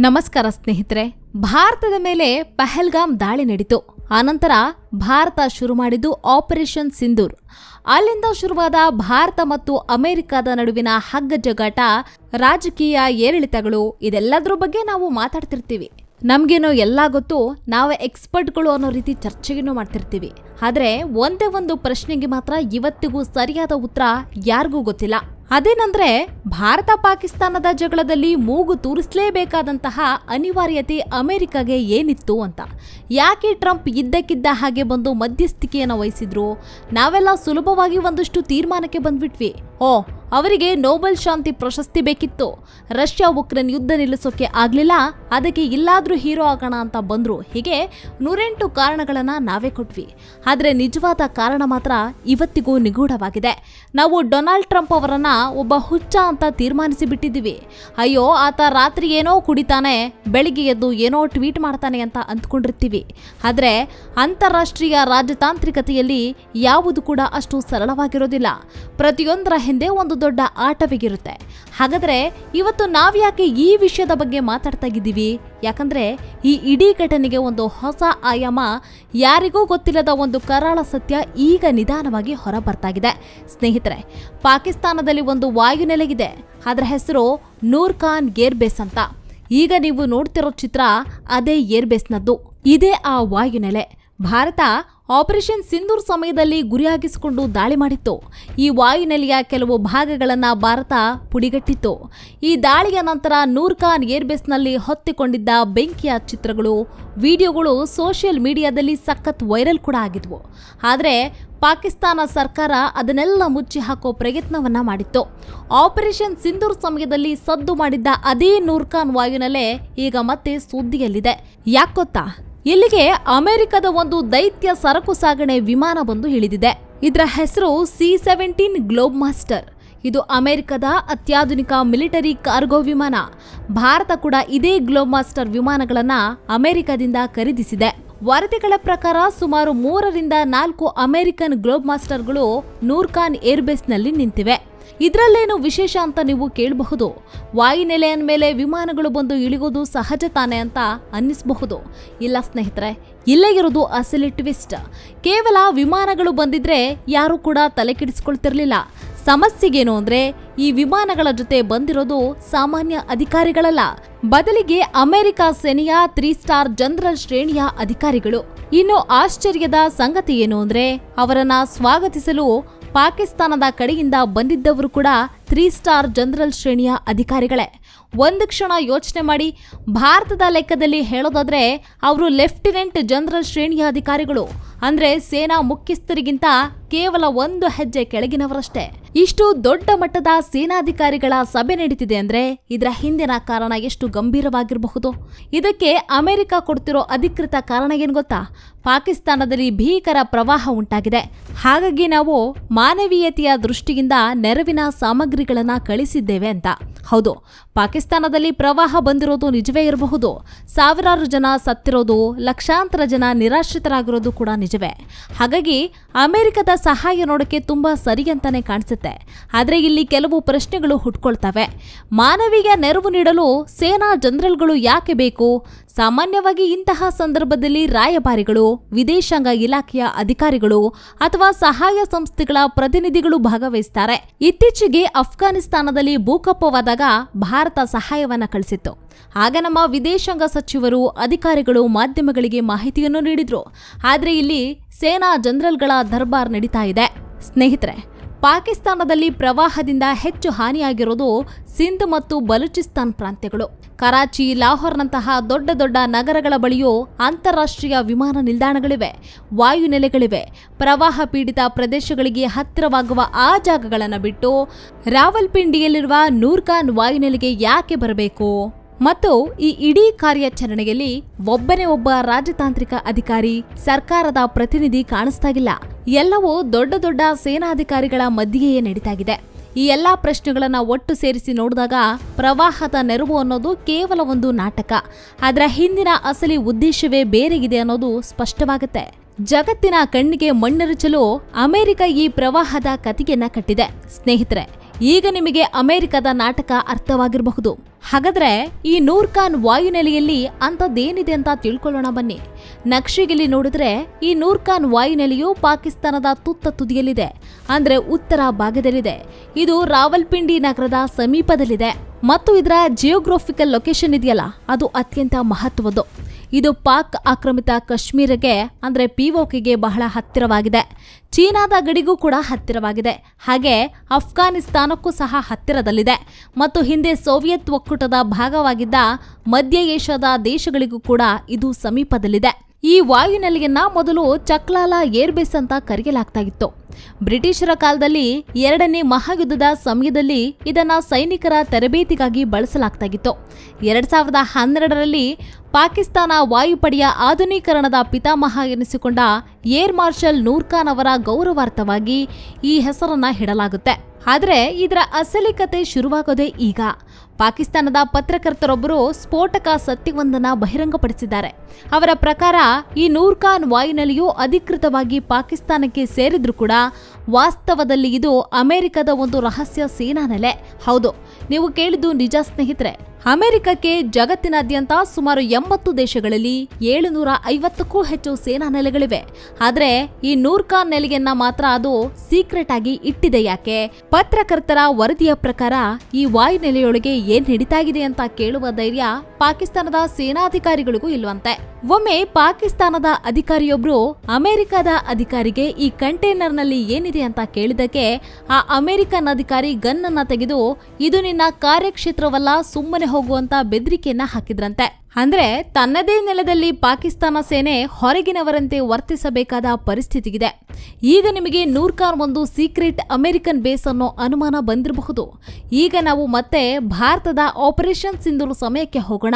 ನಮಸ್ಕಾರ ಸ್ನೇಹಿತರೆ, ಭಾರತದ ಮೇಲೆ ಪಹಲ್ಗಾಮ್ ದಾಳಿ ನಡೀತು. ಆನಂತರ ಭಾರತ ಶುರು ಮಾಡಿದ್ದು ಆಪರೇಷನ್ ಸಿಂಧೂರ್. ಅಲ್ಲಿಂದ ಶುರುವಾದ ಭಾರತ ಮತ್ತು ಅಮೆರಿಕದ ನಡುವಿನ ಹಗ್ಗ ಜಗಾಟ ರಾಜಕೀಯ ಏರಿಳಿತಗಳು, ಇದೆಲ್ಲದರ ಬಗ್ಗೆ ನಾವು ಮಾತಾಡ್ತಿರ್ತೀವಿ. ನಮಗೇನೋ ಎಲ್ಲ ಗೊತ್ತು, ನಾವು ಎಕ್ಸ್ಪರ್ಟ್ಗಳು ಅನ್ನೋ ರೀತಿ ಚರ್ಚೆಗೂ ಮಾಡ್ತಿರ್ತೀವಿ. ಆದರೆ ಒಂದೇ ಒಂದು ಪ್ರಶ್ನೆಗೆ ಮಾತ್ರ ಇವತ್ತಿಗೂ ಸರಿಯಾದ ಉತ್ತರ ಯಾರಿಗೂ ಗೊತ್ತಿಲ್ಲ. ಅದೇನಂದ್ರೆ, ಭಾರತ ಪಾಕಿಸ್ತಾನದ ಜಗಳದಲ್ಲಿ ಮೂಗು ತೂರಿಸಲೇಬೇಕಾದಂತಹ ಅನಿವಾರ್ಯತೆ ಅಮೆರಿಕಾಗೆ ಏನಿತ್ತು ಅಂತ. ಯಾಕೆ ಟ್ರಂಪ್ ಇದ್ದಕ್ಕಿದ್ದ ಹಾಗೆ ಬಂದು ಮಧ್ಯಸ್ಥಿಕೆಯನ್ನು ವಹಿಸಿದ್ರು? ನಾವೆಲ್ಲ ಸುಲಭವಾಗಿ ಒಂದಷ್ಟು ತೀರ್ಮಾನಕ್ಕೆ ಬಂದ್ಬಿಟ್ವಿ. ಓ, ಅವರಿಗೆ ನೋಬೆಲ್ ಶಾಂತಿ ಪ್ರಶಸ್ತಿ ಬೇಕಿತ್ತು. ರಷ್ಯಾ ಉಕ್ರೇನ್ ಯುದ್ಧ ನಿಲ್ಲಿಸೋಕೆ ಆಗಲಿಲ್ಲ, ಅದಕ್ಕೆ ಇಲ್ಲಾದರೂ ಹೀರೋ ಆಗೋಣ ಅಂತ ಬಂದರು. ಹೀಗೆ ನೂರೆಂಟು ಕಾರಣಗಳನ್ನು ನಾವೇ ಕೊಟ್ವಿ. ಆದರೆ ನಿಜವಾದ ಕಾರಣ ಮಾತ್ರ ಇವತ್ತಿಗೂ ನಿಗೂಢವಾಗಿದೆ. ನಾವು ಡೊನಾಲ್ಡ್ ಟ್ರಂಪ್ ಅವರನ್ನು ಒಬ್ಬ ಹುಚ್ಚ ಅಂತ ತೀರ್ಮಾನಿಸಿ ಬಿಟ್ಟಿದ್ದೀವಿ ಅಯ್ಯೋ, ಆತ ರಾತ್ರಿ ಏನೋ ಕುಡಿತಾನೆ, ಬೆಳಿಗ್ಗೆ ಎದ್ದು ಏನೋ ಟ್ವೀಟ್ ಮಾಡ್ತಾನೆ ಅಂತ ಅಂದ್ಕೊಂಡಿರ್ತೀವಿ. ಆದರೆ ಅಂತಾರಾಷ್ಟ್ರೀಯ ರಾಜತಾಂತ್ರಿಕತೆಯಲ್ಲಿ ಯಾವುದು ಕೂಡ ಅಷ್ಟು ಸರಳವಾಗಿರೋದಿಲ್ಲ. ಪ್ರತಿಯೊಂದರ ಹಿಂದೆ ಒಂದು ದೊಡ್ಡ ಆಟವಿಗಿರುತ್ತೆ. ಹಾಗಾದ್ರೆ ಇವತ್ತು ನಾವ್ಯಾಕೆ ಈ ವಿಷಯದ ಬಗ್ಗೆ ಮಾತಾಡ್ತಾ ಇದ್ದೀವಿ? ಯಾಕಂದ್ರೆ ಈ ಇಡೀ ಘಟನೆಗೆ ಒಂದು ಹೊಸ ಆಯಾಮ ಯಾರಿಗೂ ಗೊತ್ತಿಲ್ಲದ ಒಂದು ಕರಾಳ ಸತ್ಯ ಈಗ ನಿಧಾನವಾಗಿ ಹೊರ ಬರ್ತಾಗಿದೆ ಸ್ನೇಹಿತರೆ, ಪಾಕಿಸ್ತಾನದಲ್ಲಿ ಒಂದು ವಾಯುನೆಲೆಗಿದೆ ಅದರ ಹೆಸರು ನೂರ್ ಖಾನ್ ಏರ್ಬೇಸ್ ಅಂತ. ಈಗ ನೀವು ನೋಡ್ತಿರೋ ಚಿತ್ರ ಅದೇ ಏರ್ಬೇಸ್ನದ್ದು ಇದೇ ಆ ವಾಯುನೆಲೆ ಭಾರತ ಆಪರೇಷನ್ ಸಿಂಧೂರ್ ಸಮಯದಲ್ಲಿ ಗುರಿಯಾಗಿಸಿಕೊಂಡು ದಾಳಿ ಮಾಡಿತ್ತು. ಈ ವಾಯುನೆಲೆಯ ಕೆಲವು ಭಾಗಗಳನ್ನು ಭಾರತ ಪುಡಿಗಟ್ಟಿತ್ತು. ಈ ದಾಳಿಯ ನಂತರ ನೂರ್ಖಾನ್ ಏರ್ಬೇಸ್ನಲ್ಲಿ ಹೊತ್ತಿಕೊಂಡಿದ್ದ ಬೆಂಕಿಯ ಚಿತ್ರಗಳು, ವಿಡಿಯೋಗಳು ಸೋಷಿಯಲ್ ಮೀಡಿಯಾದಲ್ಲಿ ಸಖತ್ ವೈರಲ್ ಕೂಡ ಆಗಿದ್ವು. ಆದರೆ ಪಾಕಿಸ್ತಾನ ಸರ್ಕಾರ ಅದನ್ನೆಲ್ಲ ಮುಚ್ಚಿ ಹಾಕೋ ಪ್ರಯತ್ನವನ್ನ ಮಾಡಿತ್ತು. ಆಪರೇಷನ್ ಸಿಂಧೂರ್ ಸಮಯದಲ್ಲಿ ಸದ್ದು ಮಾಡಿದ್ದ ಅದೇ ನೂರ್ಖಾನ್ ವಾಯುನೆಲೆ ಈಗ ಮತ್ತೆ ಸುದ್ದಿಯಲ್ಲಿದೆ. ಯಾಕೊತ್ತಾ ಇಲ್ಲಿಗೆ ಅಮೆರಿಕದ ಒಂದು ದೈತ್ಯ ಸರಕು ಸಾಗಣೆ ವಿಮಾನ ಬಂದು ಇಳಿದಿದೆ. ಇದರ ಹೆಸರು ಸಿ ಸೆವೆಂಟೀನ್ ಗ್ಲೋಬ್ ಮಾಸ್ಟರ್. ಇದು ಅಮೆರಿಕದ ಅತ್ಯಾಧುನಿಕ ಮಿಲಿಟರಿ ಕಾರ್ಗೋ ವಿಮಾನ. ಭಾರತ ಕೂಡ ಇದೇ ಗ್ಲೋಬ್ ಮಾಸ್ಟರ್ ವಿಮಾನಗಳನ್ನು ಅಮೆರಿಕದಿಂದ ಖರೀದಿಸಿದೆ. ವರದಿಗಳ ಪ್ರಕಾರ ಸುಮಾರು ಮೂರರಿಂದ ನಾಲ್ಕು ಅಮೆರಿಕನ್ ಗ್ಲೋಬ್ ಮಾಸ್ಟರ್ಗಳು ನೂರ್ಖಾನ್ ಏರ್ಬೇಸ್ನಲ್ಲಿ ನಿಂತಿವೆ. ಇದರಲ್ಲೇನು ವಿಶೇಷ ಅಂತ ನೀವು ಕೇಳಬಹುದು? ವಾಯುನೆಲೆಯ ಮೇಲೆ ವಿಮಾನಗಳು ಬಂದು ಇಳಿಗೋದು ಸಹಜ ತಾನೆ ಅಂತ ಅನ್ನಿಸಬಹುದು. ಇಲ್ಲ ಸ್ನೇಹಿತರೆ, ಇಲ್ಲೇ ಇರೋದು ಅಸಲಿ ಟ್ವಿಸ್ಟ್. ಕೇವಲ ವಿಮಾನಗಳು ಬಂದಿದ್ರೆ ಯಾರು ಕೂಡ ತಲೆ ಕೆಡಿಸ್ಕೊಳ್ತಿರ್ಲಿಲ್ಲ. ಸಮಸ್ಯೆಗೇನು ಅಂದ್ರೆ, ಈ ವಿಮಾನಗಳ ಜೊತೆ ಬಂದಿರೋದು ಸಾಮಾನ್ಯ ಅಧಿಕಾರಿಗಳಲ್ಲ. ಬದಲಿಗೆ ಅಮೆರಿಕ ಸೇನೆಯ ತ್ರೀ ಸ್ಟಾರ್ ಜನರಲ್ ಶ್ರೇಣಿಯ ಅಧಿಕಾರಿಗಳು. ಇನ್ನು ಆಶ್ಚರ್ಯದ ಸಂಗತಿ ಏನು ಅಂದ್ರೆ, ಅವರನ್ನ ಸ್ವಾಗತಿಸಲು ಪಾಕಿಸ್ತಾನದ ಕಡೆಯಿಂದ ಬಂದಿದ್ದವರು ಕೂಡ ತ್ರೀ ಸ್ಟಾರ್ ಜನರಲ್ ಶ್ರೇಣಿಯ ಅಧಿಕಾರಿಗಳೇ. ಒಂದು ಕ್ಷಣ ಯೋಚನೆ ಮಾಡಿ, ಭಾರತದ ಲೆಕ್ಕದಲ್ಲಿ ಹೇಳೋದಾದರೆ ಅವರು ಲೆಫ್ಟಿನೆಂಟ್ ಜನರಲ್ ಶ್ರೇಣಿಯ ಅಧಿಕಾರಿಗಳು. ಅಂದರೆ ಸೇನಾ ಮುಖ್ಯಸ್ಥರಿಗಿಂತ ಕೇವಲ ಒಂದು ಹೆಜ್ಜೆ ಕೆಳಗಿನವರಷ್ಟೇ. ಇಷ್ಟು ದೊಡ್ಡ ಮಟ್ಟದ ಸೇನಾಧಿಕಾರಿಗಳ ಸಭೆ ನಡೀತಿದೆ ಅಂದ್ರೆ ಇದರ ಹಿಂದಿನ ಕಾರಣ ಎಷ್ಟು ಗಂಭೀರವಾಗಿರಬಹುದು? ಇದಕ್ಕೆ ಅಮೆರಿಕ ಕೊಡ್ತಿರೋ ಅಧಿಕೃತ ಕಾರಣ ಏನು ಗೊತ್ತಾ? ಪಾಕಿಸ್ತಾನದಲ್ಲಿ ಭೀಕರ ಪ್ರವಾಹ ಉಂಟಾಗಿದೆ. ಹಾಗಾಗಿ ನಾವು ಮಾನವೀಯತೆಯ ದೃಷ್ಟಿಯಿಂದ ನೆರವಿನ ಸಾಮಗ್ರಿಗಳನ್ನು ಕಳಿಸಿದ್ದೇವೆ ಅಂತ. ಹೌದು, ಪಾಕಿಸ್ತಾನದಲ್ಲಿ ಪ್ರವಾಹ ಬಂದಿರೋದು ನಿಜವೇ ಇರಬಹುದು. ಸಾವಿರಾರು ಜನ ಸತ್ತಿರೋದು, ಲಕ್ಷಾಂತರ ಜನ ನಿರಾಶ್ರಿತರಾಗಿರೋದು ಕೂಡ ನಿಜವೇ. ಹಾಗಾಗಿ ಅಮೆರಿಕದ ಸಹಾಯ ನೋಡಕ್ಕೆ ತುಂಬಾ ಸರಿ ಅಂತಾನೆ ಕಾಣಿಸುತ್ತೆ. ಆದರೆ ಇಲ್ಲಿ ಕೆಲವು ಪ್ರಶ್ನೆಗಳು ಹುಟ್ಕೊಳ್ತವೆ. ಮಾನವೀಯ ನೆರವು ನೀಡಲು ಸೇನಾ ಜನರಲ್ಗಳು ಯಾಕೆ ಬೇಕು? ಸಾಮಾನ್ಯವಾಗಿ ಇಂತಹ ಸಂದರ್ಭದಲ್ಲಿ ರಾಯಭಾರಿಗಳು, ವಿದೇಶಾಂಗ ಇಲಾಖೆಯ ಅಧಿಕಾರಿಗಳು ಅಥವಾ ಸಹಾಯ ಸಂಸ್ಥೆಗಳ ಪ್ರತಿನಿಧಿಗಳು ಭಾಗವಹಿಸ್ತಾರೆ. ಇತ್ತೀಚೆಗೆ ಅಫ್ಘಾನಿಸ್ತಾನದಲ್ಲಿ ಭೂಕಂಪವಾದಾಗ ಭಾರತ ಸಹಾಯವನ್ನು ಕಳಿಸಿತ್ತು. ಆಗ ನಮ್ಮ ವಿದೇಶಾಂಗ ಸಚಿವರು, ಅಧಿಕಾರಿಗಳು ಮಾಧ್ಯಮಗಳಿಗೆ ಮಾಹಿತಿಯನ್ನು ನೀಡಿದ್ರು. ಆದರೆ ಇಲ್ಲಿ ಸೇನಾ ಜನರಲ್ಗಳ ದರ್ಬಾರ್ ನಡೀತಾ ಇದೆ. ಸ್ನೇಹಿತರೆ ಪಾಕಿಸ್ತಾನದಲ್ಲಿ ಪ್ರವಾಹದಿಂದ ಹೆಚ್ಚು ಹಾನಿಯಾಗಿರೋದು ಸಿಂಧ್ ಮತ್ತು ಬಲೂಚಿಸ್ತಾನ್ ಪ್ರಾಂತ್ಯಗಳು. ಕರಾಚಿ, ಲಾಹೋರ್ನಂತಹ ದೊಡ್ಡ ದೊಡ್ಡ ನಗರಗಳ ಬಳಿಯೂ ಅಂತಾರಾಷ್ಟ್ರೀಯ ವಿಮಾನ ನಿಲ್ದಾಣಗಳಿವೆ, ವಾಯುನೆಲೆಗಳಿವೆ. ಪ್ರವಾಹ ಪೀಡಿತ ಪ್ರದೇಶಗಳಿಗೆ ಹತ್ತಿರವಾಗುವ ಆ ಜಾಗಗಳನ್ನು ಬಿಟ್ಟು ರಾವಲ್ಪಿಂಡಿಯಲ್ಲಿರುವ ನೂರ್ಖಾನ್ ವಾಯುನೆಲೆಗೆ ಯಾಕೆ ಬರಬೇಕು? ಮತ್ತು ಈ ಇಡೀ ಕಾರ್ಯಾಚರಣೆಯಲ್ಲಿ ಒಬ್ಬನೇ ಒಬ್ಬ ರಾಜತಾಂತ್ರಿಕ ಅಧಿಕಾರಿ ಸರ್ಕಾರದ ಪ್ರತಿನಿಧಿ ಕಾಣಿಸ್ತಾಗಿಲ್ಲ ಎಲ್ಲವೂ ದೊಡ್ಡ ದೊಡ್ಡ ಸೇನಾಧಿಕಾರಿಗಳ ಮಧ್ಯೆಯೇ ನಡೀತಾಗಿದೆ. ಈ ಎಲ್ಲಾ ಪ್ರಶ್ನೆಗಳನ್ನ ಒಟ್ಟು ಸೇರಿಸಿ ನೋಡಿದಾಗ ಪ್ರವಾಹದ ನೆರವು ಅನ್ನೋದು ಕೇವಲ ಒಂದು ನಾಟಕ. ಅದರ ಹಿಂದಿನ ಅಸಲಿ ಉದ್ದೇಶವೇ ಬೇರೆಗಿದೆ ಅನ್ನೋದು ಸ್ಪಷ್ಟವಾಗುತ್ತೆ. ಜಗತ್ತಿನ ಕಣ್ಣಿಗೆ ಮಣ್ಣೆರಚಲು ಅಮೆರಿಕ ಈ ಪ್ರವಾಹದ ಕತಿಗೆಯನ್ನ ಕಟ್ಟಿದೆ. ಸ್ನೇಹಿತರೆ, ಈಗ ನಿಮಗೆ ಅಮೆರಿಕದ ನಾಟಕ ಅರ್ಥವಾಗಿರಬಹುದು. ಹಾಗಾದ್ರೆ ಈ ನೂರ್ಖಾನ್ ವಾಯುನೆಲೆಯಲ್ಲಿ ಅಂಥದ್ದೇನಿದೆ ಅಂತ ತಿಳ್ಕೊಳ್ಳೋಣ ಬನ್ನಿ. ನಕ್ಷೆಗಿಲ್ಲಿ ನೋಡಿದ್ರೆ ಈ ನೂರ್ಖಾನ್ ವಾಯುನೆಲೆಯು ಪಾಕಿಸ್ತಾನದ ತುತ್ತ ತುದಿಯಲ್ಲಿದೆ. ಅಂದ್ರೆ ಉತ್ತರ ಭಾಗದಲ್ಲಿದೆ. ಇದು ರಾವಲ್ಪಿಂಡಿ ನಗರದ ಸಮೀಪದಲ್ಲಿದೆ. ಮತ್ತು ಇದರ ಜಿಯೋಗ್ರಫಿಕಲ್ ಲೊಕೇಶನ್ ಇದೆಯಲ್ಲ, ಅದು ಅತ್ಯಂತ ಮಹತ್ವದ್ದು. ಇದು ಪಾಕ್ ಆಕ್ರಮಿತ ಕಾಶ್ಮೀರಕ್ಕೆ, ಅಂದರೆ ಪಿಒಕೆಗೆ ಬಹಳ ಹತ್ತಿರವಾಗಿದೆ. ಚೀನಾದ ಗಡಿಗೂ ಕೂಡ ಹತ್ತಿರವಾಗಿದೆ. ಹಾಗೆ ಅಫ್ಘಾನಿಸ್ತಾನಕ್ಕೂ ಸಹ ಹತ್ತಿರದಲ್ಲಿದೆ. ಮತ್ತು ಹಿಂದೆ ಸೋವಿಯತ್ ಒಕ್ಕೂಟದ ಭಾಗವಾಗಿದ್ದ ಮಧ್ಯ ಏಷ್ಯಾದ ದೇಶಗಳಿಗೂ ಕೂಡ ಇದು ಸಮೀಪದಲ್ಲಿದೆ. ಈ ವಾಯುನೆಲೆಯನ್ನ ಮೊದಲು ಚಕ್ಲಾಲ ಏರ್ಬೇಸ್ ಅಂತ ಕರೆಯಲಾಗ್ತಾ ಇತ್ತು ಬ್ರಿಟಿಷರ ಕಾಲದಲ್ಲಿ ಎರಡನೇ ಮಹಾಯುದ್ಧದ ಸಮಯದಲ್ಲಿ ಇದನ್ನ ಸೈನಿಕರ ತರಬೇತಿಗಾಗಿ ಬಳಸಲಾಗ್ತಾ ಇತ್ತು ಎರಡ್ ಸಾವಿರದ ಹನ್ನೆರಡರಲ್ಲಿ ಪಾಕಿಸ್ತಾನ ವಾಯುಪಡೆಯ ಆಧುನೀಕರಣದ ಪಿತಾಮಹ ಎನಿಸಿಕೊಂಡ ಏರ್ ಮಾರ್ಷಲ್ ನೂರ್ಖಾನ್ ಅವರ ಗೌರವಾರ್ಥವಾಗಿ ಈ ಹೆಸರನ್ನ ಇಡಲಾಗುತ್ತೆ ಆದರೆ ಇದರ ಅಸಲಿ ಕತೆ ಶುರುವಾಗೋದೇ ಈಗ. ಪಾಕಿಸ್ತಾನದ ಪತ್ರಕರ್ತರೊಬ್ಬರು ಸ್ಫೋಟಕ ಸತ್ಯವೊಂದನ್ನು ಬಹಿರಂಗಪಡಿಸಿದ್ದಾರೆ. ಅವರ ಪ್ರಕಾರ, ಈ ನೂರ್ ಖಾನ್ ವಾಯುನೆಲೆಯು ಅಧಿಕೃತವಾಗಿ ಪಾಕಿಸ್ತಾನಕ್ಕೆ ಸೇರಿದ್ರು ಕೂಡ ವಾಸ್ತವದಲ್ಲಿ ಇದು ಅಮೆರಿಕದ ಒಂದು ರಹಸ್ಯ ಸೇನಾ ನೆಲೆ. ಹೌದು, ನೀವು ಕೇಳಿದ್ದು ನಿಜ ಸ್ನೇಹಿತರೆ. ಅಮೆರಿಕಕ್ಕೆ ಜಗತ್ತಿನಾದ್ಯಂತ ಸುಮಾರು ಎಂಬತ್ತು ದೇಶಗಳಲ್ಲಿ ಏಳುನೂರ ಐವತ್ತಕ್ಕೂ ಹೆಚ್ಚು ಸೇನಾ ನೆಲೆಗಳಿವೆ. ಆದರೆ ಈ ನೂರ್ಕಾ ನೆಲೆಯನ್ನ ಮಾತ್ರ ಅದು ಸೀಕ್ರೆಟ್ ಆಗಿ ಇಟ್ಟಿದೆ ಯಾಕೆ? ಪತ್ರಕರ್ತರ ವರದಿಯ ಪ್ರಕಾರ ಈ ವಾಯುನೆಲೆಯೊಳಗೆ ಏನ್ ಹಿಡಿತಾಗಿದೆ ಅಂತ ಕೇಳುವ ಧೈರ್ಯ ಪಾಕಿಸ್ತಾನದ ಸೇನಾಧಿಕಾರಿಗಳಿಗೂ ಇಲ್ವಂತೆ. ಒಮ್ಮೆ ಪಾಕಿಸ್ತಾನದ ಅಧಿಕಾರಿಯೊಬ್ರು ಅಮೆರಿಕದ ಅಧಿಕಾರಿಗೆ ಈ ಕಂಟೈನರ್ನಲ್ಲಿ ಏನಿದೆ ಅಂತ ಕೇಳಿದಕ್ಕೆ ಆ ಅಮೆರಿಕನ್ ಅಧಿಕಾರಿ ಗನ್ ತೆಗೆದು, ಇದು ನಿನ್ನ ಕಾರ್ಯಕ್ಷೇತ್ರವಲ್ಲ, ಸುಮ್ಮನೆ ಹೋಗುವಂತ ಬೆದರಿಕೆಯನ್ನ ಹಾಕಿದ್ರಂತೆ. ಅಂದ್ರೆ ತನ್ನದೇ ನೆಲದಲ್ಲಿ ಪಾಕಿಸ್ತಾನ ಸೇನೆ ಹೊರಗಿನವರಂತೆ ವರ್ತಿಸಬೇಕಾದ ಪರಿಸ್ಥಿತಿಗಿದೆ. ಈಗ ನಿಮಗೆ ನೂರ್ಖಾನ್ ಒಂದು ಸೀಕ್ರೆಟ್ ಅಮೆರಿಕನ್ ಬೇಸ್ ಅನ್ನೋ ಅನುಮಾನ ಬಂದಿರಬಹುದು. ಈಗ ನಾವು ಮತ್ತೆ ಭಾರತದ ಆಪರೇಷನ್ ಸಿಂಧೂರು ಸಮಯಕ್ಕೆ ಹೋಗೋಣ.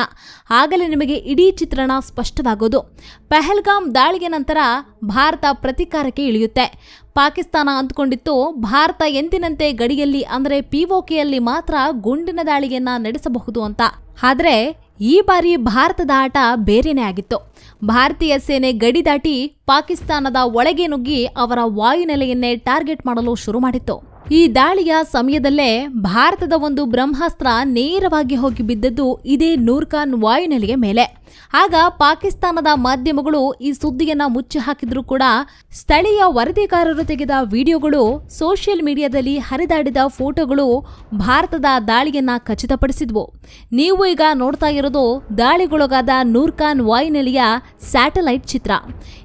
ಆಗಲೇ ನಿಮಗೆ ಇಡೀ ಚಿತ್ರಣ ಸ್ಪಷ್ಟವಾಗೋದು. ಪೆಹಲ್ಗಾಮ್ ದಾಳಿಗೆ ನಂತರ ಭಾರತ ಪ್ರತೀಕಾರಕ್ಕೆ ಇಳಿಯುತ್ತೆ. ಪಾಕಿಸ್ತಾನ ಅಂದ್ಕೊಂಡಿತ್ತು, ಭಾರತ ಎಂದಿನಂತೆ ಗಡಿಯಲ್ಲಿ ಅಂದರೆ ಪಿಒಕೆಯಲ್ಲಿ ಮಾತ್ರ ಗುಂಡಿನ ದಾಳಿಯನ್ನ ನಡೆಸಬಹುದು ಅಂತ. ಆದ್ರೆ ಈ ಬಾರಿ ಭಾರತದ ಆಟ ಬೇರೆನೇ ಆಗಿತ್ತು. ಭಾರತೀಯ ಸೇನೆ ಗಡಿ ದಾಟಿ ಪಾಕಿಸ್ತಾನದ ಒಳಗೆ ನುಗ್ಗಿ ಅವರ ವಾಯುನೆಲೆಯನ್ನೇ ಟಾರ್ಗೆಟ್ ಮಾಡಲು ಶುರು ಮಾಡಿತ್ತು. ಈ ದಾಳಿಯ ಸಮಯದಲ್ಲೇ ಭಾರತದ ಒಂದು ಬ್ರಹ್ಮಾಸ್ತ್ರ ನೇರವಾಗಿ ಹೋಗಿ ಬಿದ್ದದ್ದು ಇದೇ ನೂರ್ಖಾನ್ ವಾಯುನೆಲೆಯ ಮೇಲೆ. ಆಗ ಪಾಕಿಸ್ತಾನದ ಮಾಧ್ಯಮಗಳು ಈ ಸುದ್ದಿಯನ್ನ ಮುಚ್ಚಿ ಹಾಕಿದ್ರೂ ಕೂಡ ಸ್ಥಳೀಯ ವರದಿಗಾರರು ತೆಗೆದ ವಿಡಿಯೋಗಳು, ಸೋಷಿಯಲ್ ಮೀಡಿಯಾದಲ್ಲಿ ಹರಿದಾಡಿದ ಫೋಟೋಗಳು ಭಾರತದ ದಾಳಿಯನ್ನ ಖಚಿತಪಡಿಸಿದ್ವು. ನೀವು ಈಗ ನೋಡ್ತಾ ಇರೋದು ದಾಳಿಗೊಳಗಾದ ನೂರ್ಖಾನ್ ವಾಯುನೆಲೆಯ ಸ್ಯಾಟಲೈಟ್ ಚಿತ್ರ.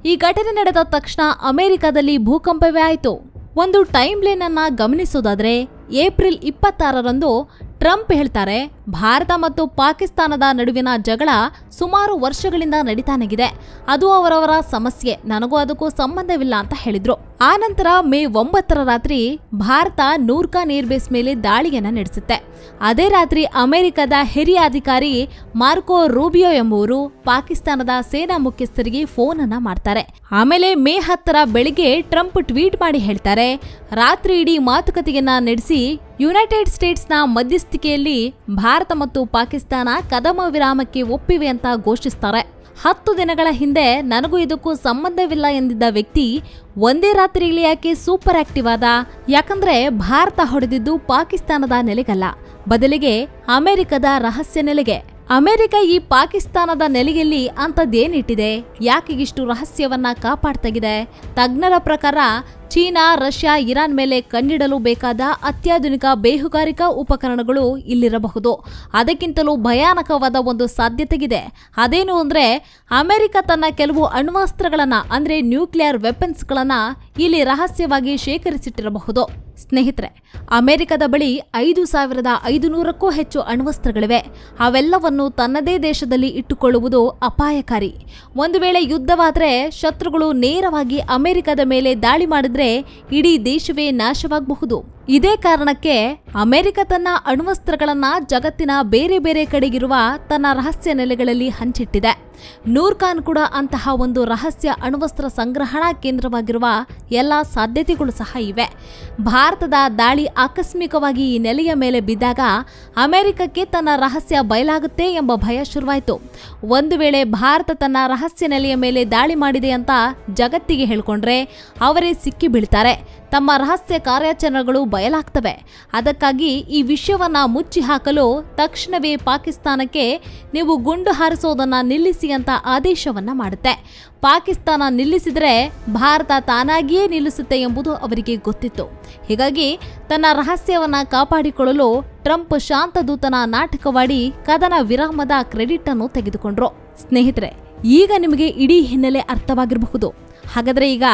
ಈ ಘಟನೆ ನಡೆದ ತಕ್ಷಣ ಅಮೆರಿಕದಲ್ಲಿ ಭೂಕಂಪವೇ ಆಯಿತು. ಒಂದು ಟೈಮ್ ಲೈನ್ ಅನ್ನ ಗಮನಿಸೋದಾದ್ರೆ ಏಪ್ರಿಲ್ ಇಪ್ಪತ್ತಾರರಂದು ಟ್ರಂಪ್ ಹೇಳ್ತಾರೆ, ಭಾರತ ಮತ್ತು ಪಾಕಿಸ್ತಾನದ ನಡುವಿನ ಜಗಳ ಸುಮಾರು ವರ್ಷಗಳಿಂದ ನಡೀತಾನೆಗಿದೆ. ಅದು ಅವರವರ ಸಮಸ್ಯೆ. ನನಗೂ ಅದಕ್ಕೂ ಸಂಬಂಧವಿಲ್ಲ ಅಂತ ಹೇಳಿದ್ರು. ಆ ನಂತರ ಮೇ ಒಂಬತ್ತರ ರಾತ್ರಿ ಭಾರತ ನೂರ್ಕಾನ್ ಏರ್ಬೇಸ್ ಮೇಲೆ ದಾಳಿಯನ್ನು ನಡೆಸುತ್ತೆ. ಅದೇ ರಾತ್ರಿ ಅಮೆರಿಕದ ಹಿರಿಯ ಅಧಿಕಾರಿ ಮಾರ್ಕೋ ರೂಬಿಯೋ ಎಂಬುವರು ಪಾಕಿಸ್ತಾನದ ಸೇನಾ ಮುಖ್ಯಸ್ಥರಿಗೆ ಫೋನ್ ಅನ್ನ ಮಾಡ್ತಾರೆ. ಆಮೇಲೆ ಮೇ ಹತ್ತರ ಬೆಳಿಗ್ಗೆ ಟ್ರಂಪ್ ಟ್ವೀಟ್ ಮಾಡಿ ಹೇಳ್ತಾರೆ, ರಾತ್ರಿ ಇಡೀ ಮಾತುಕತೆಯನ್ನ ನಡೆಸಿ ಯುನೈಟೆಡ್ ಸ್ಟೇಟ್ಸ್ನ ಮಧ್ಯಸ್ಥಿಕೆಯಲ್ಲಿ ಭಾರತ ಮತ್ತು ಪಾಕಿಸ್ತಾನ ಕದಮ ವಿರಾಮಕ್ಕೆ ಒಪ್ಪಿವೆ ಅಂತ ಘೋಷಿಸ್ತಾರೆ. ಹತ್ತು ದಿನಗಳ ಹಿಂದೆ ನನಗೂ ಇದಕ್ಕೂ ಸಂಬಂಧವಿಲ್ಲ ಎಂದಿದ್ದ ವ್ಯಕ್ತಿ ಒಂದೇ ರಾತ್ರಿಯಲ್ಲಿ ಯಾಕೆ ಸೂಪರ್ ಆಕ್ಟಿವ್ ಆದ. ಯಾಕಂದ್ರೆ ಭಾರತ ಹೊಡೆದಿದ್ದು ಪಾಕಿಸ್ತಾನದ ನೆಲೆಗಲ್ಲ. ಬದಲಿಗೆ ಅಮೆರಿಕದ ರಹಸ್ಯ ನೆಲೆಗೆ. ಅಮೆರಿಕ ಈ ಪಾಕಿಸ್ತಾನದ ನೆಲೆಯಲ್ಲಿ ಅಂಥದ್ದೇನಿಟ್ಟಿದೆ? ಯಾಕೆ ಇಷ್ಟು ರಹಸ್ಯವನ್ನ ಕಾಪಾಡ್ತಾಗಿದೆ ತಜ್ಞರ ಪ್ರಕಾರ ಚೀನಾ, ರಷ್ಯಾ, ಇರಾನ್ ಮೇಲೆ ಕಣ್ಣಿಡಲು ಬೇಕಾದ ಅತ್ಯಾಧುನಿಕ ಬೇಹುಗಾರಿಕಾ ಉಪಕರಣಗಳು ಇಲ್ಲಿರಬಹುದು. ಅದಕ್ಕಿಂತಲೂ ಭಯಾನಕವಾದ ಒಂದು ಸಾಧ್ಯತೆಗಿದೆ. ಅದೇನು ಅಂದ್ರೆ, ಅಮೆರಿಕ ತನ್ನ ಕೆಲವು ಅಣ್ವಸ್ತ್ರಗಳನ್ನು, ಅಂದ್ರೆ ನ್ಯೂಕ್ಲಿಯರ್ ವೆಪನ್ಸ್ಗಳನ್ನು ಇಲ್ಲಿ ರಹಸ್ಯವಾಗಿ ಶೇಖರಿಸಿಟ್ಟಿರಬಹುದು. ಸ್ನೇಹಿತರೆ, ಅಮೆರಿಕದ ಬಳಿ ಐದು ಸಾವಿರದ ಐದುನೂರಕ್ಕೂ ಹೆಚ್ಚು ಅಣ್ವಸ್ತ್ರಗಳಿವೆ. ಅವೆಲ್ಲವನ್ನು ತನ್ನದೇ ದೇಶದಲ್ಲಿ ಇಟ್ಟುಕೊಳ್ಳುವುದು ಅಪಾಯಕಾರಿ. ಒಂದು ವೇಳೆ ಯುದ್ಧವಾದರೆ, ಶತ್ರುಗಳು ನೇರವಾಗಿ ಅಮೆರಿಕದ ಮೇಲೆ ದಾಳಿ ಮಾಡಿದ್ರೆ ಇಡೀ ದೇಶವೇ ನಾಶವಾಗಬಹುದು. ಇದೇ ಕಾರಣಕ್ಕೆ ಅಮೆರಿಕ ತನ್ನ ಅಣ್ವಸ್ತ್ರಗಳನ್ನ ಜಗತ್ತಿನ ಬೇರೆ ಬೇರೆ ಕಡೆಗಿರುವ ತನ್ನ ರಹಸ್ಯ ನೆಲೆಗಳಲ್ಲಿ ಹಂಚಿಟ್ಟಿದೆ. ನೂರ್ಖಾನ್ ಕೂಡ ಅಂತಹ ಒಂದು ರಹಸ್ಯ ಅಣ್ವಸ್ತ್ರ ಸಂಗ್ರಹಣಾ ಕೇಂದ್ರವಾಗಿರುವ ಎಲ್ಲ ಸಾಧ್ಯತೆಗಳು ಸಹ ಇವೆ. ಭಾರತದ ದಾಳಿ ಆಕಸ್ಮಿಕವಾಗಿ ಈ ನೆಲೆಯ ಮೇಲೆ ಬಿದ್ದಾಗ ಅಮೆರಿಕಕ್ಕೆ ತನ್ನ ರಹಸ್ಯ ಬಯಲಾಗುತ್ತೆ ಎಂಬ ಭಯ ಶುರುವಾಯಿತು. ಒಂದು ವೇಳೆ ಭಾರತ ತನ್ನ ರಹಸ್ಯ ನೆಲೆಯ ಮೇಲೆ ದಾಳಿ ಮಾಡಿದೆ ಅಂತ ಜಗತ್ತಿಗೆ ಹೇಳ್ಕೊಂಡ್ರೆ ಅವರೇ ಸಿಕ್ಕಿ ಬೀಳ್ತಾರೆ. ತಮ್ಮ ರಹಸ್ಯ ಕಾರ್ಯಾಚರಣೆಗಳು ಬಯಲಾಗ್ತವೆ. ಅದಕ್ಕಾಗಿ ಈ ವಿಷಯವನ್ನು ಮುಚ್ಚಿ ಹಾಕಲು ತಕ್ಷಣವೇ ಪಾಕಿಸ್ತಾನಕ್ಕೆ ನೀವು ಗುಂಡು ಹಾರಿಸೋದನ್ನು ನಿಲ್ಲಿಸಿ ಅಂತ ಆದೇಶವನ್ನು ಮಾಡುತ್ತೆ. ಪಾಕಿಸ್ತಾನ ನಿಲ್ಲಿಸಿದರೆ ಭಾರತ ತಾನಾಗಿಯೇ ನಿಲ್ಲಿಸುತ್ತೆ ಎಂಬುದು ಅವರಿಗೆ ಗೊತ್ತಿತ್ತು. ಹೀಗಾಗಿ ತನ್ನ ರಹಸ್ಯವನ್ನು ಕಾಪಾಡಿಕೊಳ್ಳಲು ಟ್ರಂಪ್ ಶಾಂತದೂತನ ನಾಟಕವಾಡಿ ಕದನ ವಿರಾಮದ ಕ್ರೆಡಿಟ್ ಅನ್ನು ತೆಗೆದುಕೊಂಡ್ರು. ಸ್ನೇಹಿತರೆ, ಈಗ ನಿಮಗೆ ಇಡೀ ಹಿನ್ನೆಲೆ ಅರ್ಥವಾಗಿರಬಹುದು. ಹಾಗಾದ್ರೆ ಈಗ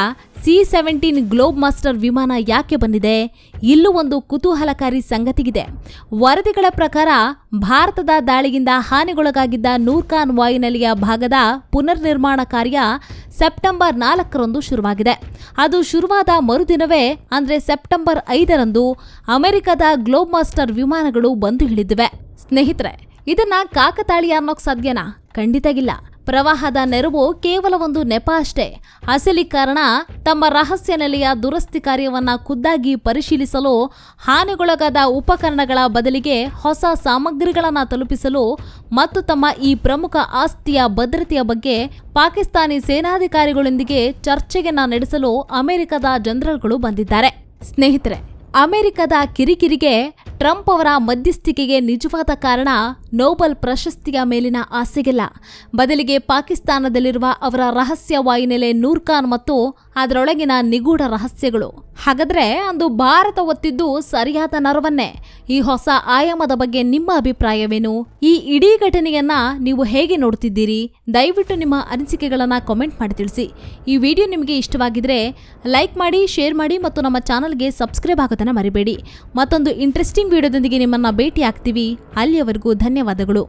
ಸಿ ಸೆವೆಂಟೀನ್ ಗ್ಲೋಬ್ ಮಾಸ್ಟರ್ ವಿಮಾನ ಯಾಕೆ ಬಂದಿದೆ? ಇಲ್ಲೂ ಒಂದು ಕುತೂಹಲಕಾರಿ ಸಂಗತಿಗಿದೆ. ವರದಿಗಳ ಪ್ರಕಾರ ಭಾರತದ ದಾಳಿಯಿಂದ ಹಾನಿಗೊಳಗಾಗಿದ್ದ ನೂರ್ಖಾನ್ ವಾಯುನೆಲೆಯ ಭಾಗದ ಪುನರ್ನಿರ್ಮಾಣ ಕಾರ್ಯ ಸೆಪ್ಟೆಂಬರ್ ನಾಲ್ಕರಂದು ಶುರುವಾಗಿದೆ. ಅದು ಶುರುವಾದ ಮರುದಿನವೇ, ಅಂದರೆ ಸೆಪ್ಟೆಂಬರ್ ಐದರಂದು ಅಮೆರಿಕದ ಗ್ಲೋಬ್ ಮಾಸ್ಟರ್ ವಿಮಾನಗಳು ಬಂದು ಹಿಡಿದಿವೆ ಸ್ನೇಹಿತರೆ, ಇದನ್ನ ಕಾಕತಾಳಿ ಅನ್ನೋಕ್ ಸಾಧ್ಯನಾ? ಖಂಡಿತಾಗಿಲ್ಲ ಪ್ರವಾಹದ ನೆರವು ಕೇವಲ ಒಂದು ನೆಪ ಅಷ್ಟೇ. ಅಸಲಿ ಕಾರಣ ತಮ್ಮ ರಹಸ್ಯ ನೆಲೆಯ ದುರಸ್ತಿ ಕಾರ್ಯವನ್ನು ಖುದ್ದಾಗಿ ಪರಿಶೀಲಿಸಲು, ಹಾನಿಗೊಳಗಾದ ಉಪಕರಣಗಳ ಬದಲಿಗೆ ಹೊಸ ಸಾಮಗ್ರಿಗಳನ್ನು ತಲುಪಿಸಲು ಮತ್ತು ತಮ್ಮ ಈ ಪ್ರಮುಖ ಆಸ್ತಿಯ ಭದ್ರತೆಯ ಬಗ್ಗೆ ಪಾಕಿಸ್ತಾನಿ ಸೇನಾಧಿಕಾರಿಗಳೊಂದಿಗೆ ಚರ್ಚೆಯನ್ನು ನಡೆಸಲು ಅಮೆರಿಕದ ಜನರಲ್ಗಳು ಬಂದಿದ್ದಾರೆ. ಸ್ನೇಹಿತರೆ ಅಮೆರಿಕದ ಕಿರಿಕಿರಿಗೆ ಟ್ರಂಪ್ ಅವರ ಮಧ್ಯಸ್ಥಿಕೆಗೆ ನಿಜವಾದ ಕಾರಣ ನೋಬಲ್ ಪ್ರಶಸ್ತಿಯ ಮೇಲಿನ ಆಸೆಗಿಲ್ಲ. ಬದಲಿಗೆ ಪಾಕಿಸ್ತಾನದಲ್ಲಿರುವ ಅವರ ರಹಸ್ಯ ವಾಯುನೆಲೆ ನೂರ್ಖಾನ್ ಮತ್ತು ಅದರೊಳಗಿನ ನಿಗೂಢ ರಹಸ್ಯಗಳು. ಹಾಗಾದ್ರೆ ಅಂದು ಭಾರತ ಒತ್ತಿದ್ದು ಸರಿಯಾದ ನರವನ್ನೇ. ಈ ಹೊಸ ಆಯಾಮದ ಬಗ್ಗೆ ನಿಮ್ಮ ಅಭಿಪ್ರಾಯವೇನು? ಈ ಇಡೀ ಘಟನೆಯನ್ನ ನೀವು ಹೇಗೆ ನೋಡ್ತಿದ್ದೀರಿ? ದಯವಿಟ್ಟು ನಿಮ್ಮ ಅನಿಸಿಕೆಗಳನ್ನ ಕಮೆಂಟ್ ಮಾಡಿ ತಿಳಿಸಿ. ಈ ವಿಡಿಯೋ ನಿಮಗೆ ಇಷ್ಟವಾಗಿದ್ರೆ ಲೈಕ್ ಮಾಡಿ ಶೇರ್ ಮಾಡಿ ಮತ್ತು ನಮ್ಮ ಚಾನಲ್ಗೆ ಸಬ್ಸ್ಕ್ರೈಬ್ ಆಗೋದನ್ನ ಮರಿಬೇಡಿ. ಮತ್ತೊಂದು ಇಂಟ್ರೆಸ್ಟಿಂಗ್ ವಿಡಿಯೋದೊಂದಿಗೆ ನಿಮ್ಮನ್ನ ಭೇಟಿ ಆಗ್ತೀವಿ ಅಲ್ಲಿಯವರೆಗೂ ಧನ್ಯವಾದಗಳು.